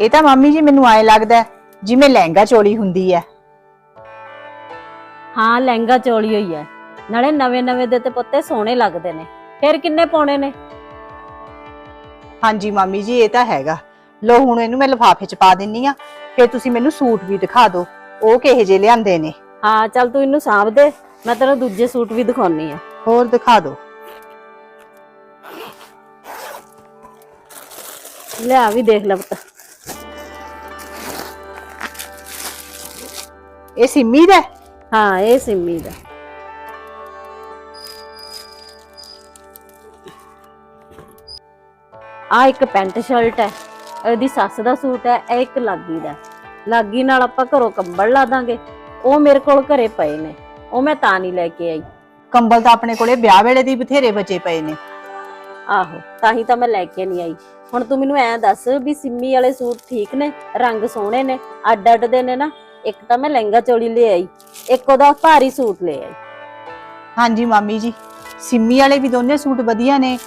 ਇਹ ਤਾਂ ਮੰਮੀ ਜੀ ਮੈਨੂੰ ਐ ਲੱਗਦਾ ਹੈ, ਜਿਵੇਂ ਲਹਿੰਗਾ ਚੋਲੀ ਹੁੰਦੀ ਹੈ। ਹਾਂ ਲਹਿੰਗਾ ਚੋਲੀ ਹੋਈ ਐ ਨਾਲੇ ਨਵੇਂ ਨਵੇਂ ਦੇ ਤੇ ਪੁੱਤੇ ਸੋਹਣੇ ਲੱਗਦੇ ਨੇ। ਫਿਰ ਕਿੰਨੇ ਪਾਉਣੇ ਨੇ? ਹਾਂਜੀ ਮੰਮੀ ਜੀ ਇਹ ਤਾਂ ਹੈਗਾ। ਲੋ ਹੁਣ ਇਹਨੂੰ ਮੈਂ ਲਿਫਾਫੇ 'ਚ ਪਾ ਦਿੰਨੀ ਆ ਫਿਰ ਤੁਸੀਂ ਮੈਨੂੰ ਸੂਟ ਵੀ ਦਿਖਾ ਦਿਓ। ਉਹ ਕਿਹੇ ਜੇ ਲਿਆਂਦੇ ਨੇ। ਹਾਂ ਚੱਲ ਤੂੰ ਇਹਨੂੰ ਸਾਂਭ ਦੇ। ਮੈਂ ਤੈਨੂੰ ਦੂਜੇ ਸੂਟ ਵੀ ਦਿਖਾਉਣੀ ਆ ਹੋਰ ਦਿਖਾ ਦਿਓ। ਲਿਆ ਵੀ ਦੇਖ ਲੈ ਪੁੱਤ। ਇਹ ਸਿੰਮੀ ਦਾ ਹੈ? ਹਾਂ ਇਹ ਸਿੰਮੀ ਦਾ ਆ ਇੱਕ ਪੈਂਟ ਸ਼ਰਟ ਹੈ। ਇਹਦੀ ਸੱਸ ਦਾ ਸੂਟ ਹੈ ਇਹ ਇੱਕ ਲਾਗੀ ਦਾ ਲਾਗੀ ਨਾਲ ਆਪਾਂ ਘਰੋਂ ਕੰਬਲ ਲਾ ਦਾਂਗੇ। ਉਹ ਮੇਰੇ ਕੋਲ ਘਰੇ ਪਏ ਨੇ। ਉਹ ਮੈਂ ਤਾਂ ਨਹੀਂ ਲੈ ਕੇ ਆਈ। ਕੰਬਲ ਤਾਂ ਆਪਣੇ ਕੋਲੇ ਵਿਆਹ ਵੇਲੇ ਦੀ ਬਥੇਰੇ ਬਚੇ ਪਏ ਨੇ। ਆਹੋ ਤਾਂ ਹੀ ਤਾਂ ਮੈਂ ਲੈ ਕੇ ਨਹੀਂ ਆਈ। ਹੁਣ ਤੂੰ ਮੈਨੂੰ ਐਂ ਦੱਸ ਵੀ ਸਿੰਮੀ ਵਾਲੇ ਸੂਟ ਠੀਕ ਨੇ? ਰੰਗ ਸੋਹਣੇ ਨੇ? ਅੱਡ ਅੱਡ ਦੇ ਨੇ ਨਾ? ਇੱਕ ਤਾਂ ਮੈਂ ਲਹਿੰਗਾ ਚੋਲੀ ਲੈ ਆਈ, ਇੱਕ ਉਹਦਾ ਭਾਰੀ ਸੂਟ ਲੈ ਆਈ। ਹਾਂਜੀ ਮਾਮੀ ਜੀ, ਸਿੰਮੀ ਵਾਲੇ ਵੀ ਦੋਨੇ ਸੂਟ ਵਧੀਆ ਨੇ।